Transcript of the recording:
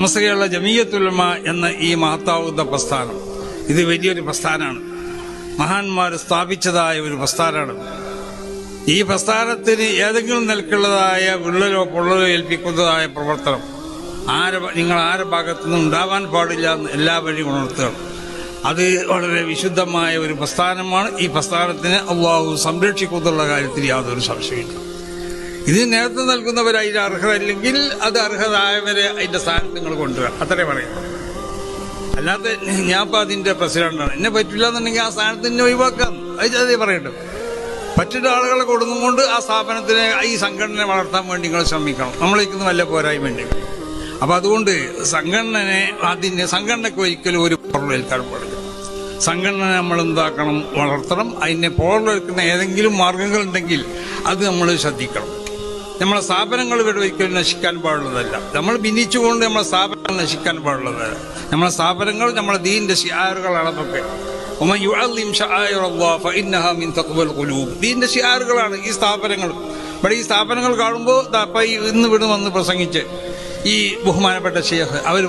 മസ്കയുള്ള ജമീയത്തുലമ എന്ന ഈ മഹത്താവുന്ന പ്രസ്ഥാനം. ഇത് വലിയൊരു പ്രസ്ഥാനമാണ്. മഹാന്മാർ സ്ഥാപിച്ചതായ ഒരു പ്രസ്ഥാനമാണ്. ഈ പ്രസ്ഥാനത്തിന് ഏതെങ്കിലും നിലക്കുള്ളതായ വിള്ളലോ പൊള്ളലോ ഏൽപ്പിക്കുന്നതായ പ്രവർത്തനം ആരെ നിങ്ങൾ ആരെ ഭാഗത്തുനിന്നും ഉണ്ടാവാൻ പാടില്ല എന്ന് എല്ലാ വഴിയും ഉണർത്തുകയാണ് അത് വളരെ വിശുദ്ധമായ ഒരു പ്രസ്ഥാനമാണ്. ഈ പ്രസ്ഥാനത്തിന് അള്ളാഹു സംരക്ഷിക്കുന്നുള്ള കാര്യത്തിൽ യാതൊരു സംശയമില്ല ഇത് നേതൃത്വം നൽകുന്നവർ അതിന് അർഹരല്ലെങ്കിൽ അത് അർഹരായവരെ അതിന്റെ സ്ഥാനത്ത് നിങ്ങൾ കൊണ്ടുവരാം. അത്രേ പറയാം. അല്ലാതെ ഞാൻ ഇപ്പൊ അതിന്റെ പ്രസിഡന്റാണ് എന്നെ പറ്റില്ല എന്നുണ്ടെങ്കിൽ ആ സ്ഥാനത്ത് എന്നെ ഒഴിവാക്കാം. അത് പറയട്ടെ. പറ്റുന്ന ആളുകളെ കൊടുന്നുകൊണ്ട് ആ സ്ഥാപനത്തിനെ ഈ സംഘടനയെ വളർത്താൻ വേണ്ടി നിങ്ങൾ ശ്രമിക്കണം. നമ്മളേക്കൊന്ന് വല്ല പോരായ്മയുണ്ട് അപ്പൊ അതുകൊണ്ട് സംഘടനനെ അതിന് സംഘടനയ്ക്ക് ഒരിക്കലും ഒരു പുറമേൽക്കാൻ പാടില്ല. സംഘടന നമ്മൾ എന്താക്കണം? വളർത്തണം. അതിനെ പുറമേൽക്കുന്ന ഏതെങ്കിലും മാർഗങ്ങളുണ്ടെങ്കിൽ അത് നമ്മൾ ശ്രദ്ധിക്കണം. നമ്മളെ സ്ഥാപനങ്ങൾ ഇവിടെ ഒരിക്കലും നശിക്കാൻ പാടുള്ളതല്ല. നമ്മൾ ഭിന്നിച്ചുകൊണ്ട് നമ്മളെ സ്ഥാപനങ്ങൾ നശിക്കാൻ പാടുള്ളതല്ല നമ്മളെ സ്ഥാപനങ്ങൾ നമ്മളെ ദീന്റെ ഷിയാറുകളാണ് അതൊക്കെ ദീന്റെ ഷിയാറുകളാണ് ഈ സ്ഥാപനങ്ങൾ. ഇവിടെ ഈ സ്ഥാപനങ്ങൾ കാണുമ്പോൾ ഇന്ന് ഇവിടെ വന്ന് പ്രസംഗിച്ച് ഈ ബഹുമാനപ്പെട്ട ഷെയ്ഖ് അവർ